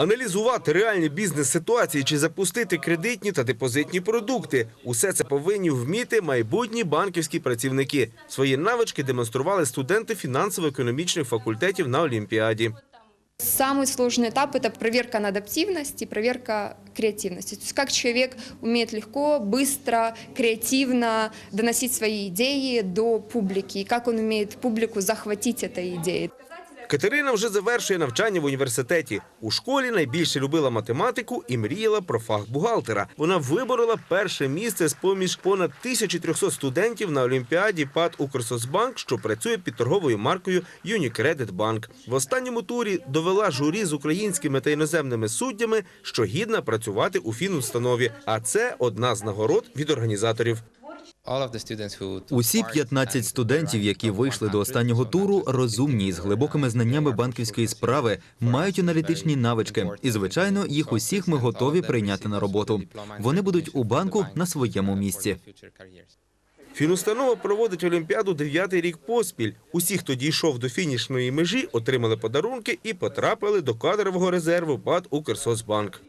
Аналізувати реальні бізнес-ситуації чи запустити кредитні та депозитні продукти. Усе це повинні вміти майбутні банківські працівники. Свої навички демонстрували студенти фінансово-економічних факультетів на Олімпіаді. Самый сложный этап – это проверка на адаптивность и проверка креативности. То есть как человек умеет легко, быстро, креативно доносить свои идеи до публики, и как он умеет публику захватить этой идеей. Катерина вже завершує навчання в університеті. У школі найбільше любила математику і мріяла про фах бухгалтера. Вона виборола перше місце з поміж понад 1300 студентів на олімпіаді ПАД «Укрсоцбанк», що працює під торговою маркою «Юнікредит Банк». В останньому турі довела журі з українськими та іноземними суддями, що гідна працювати у фінустанові. А це одна з нагород від організаторів. Усі 15 студентів, які вийшли до останнього туру, розумні з глибокими знаннями банківської справи, мають аналітичні навички, і звичайно, їх усіх ми готові прийняти на роботу. Вони будуть у банку на своєму місці. Фінустанова проводить Олімпіаду дев'ятий рік поспіль. Усі, хто дійшов до фінішної межі, отримали подарунки і потрапили до кадрового резерву ПАД «Укрсоцбанк».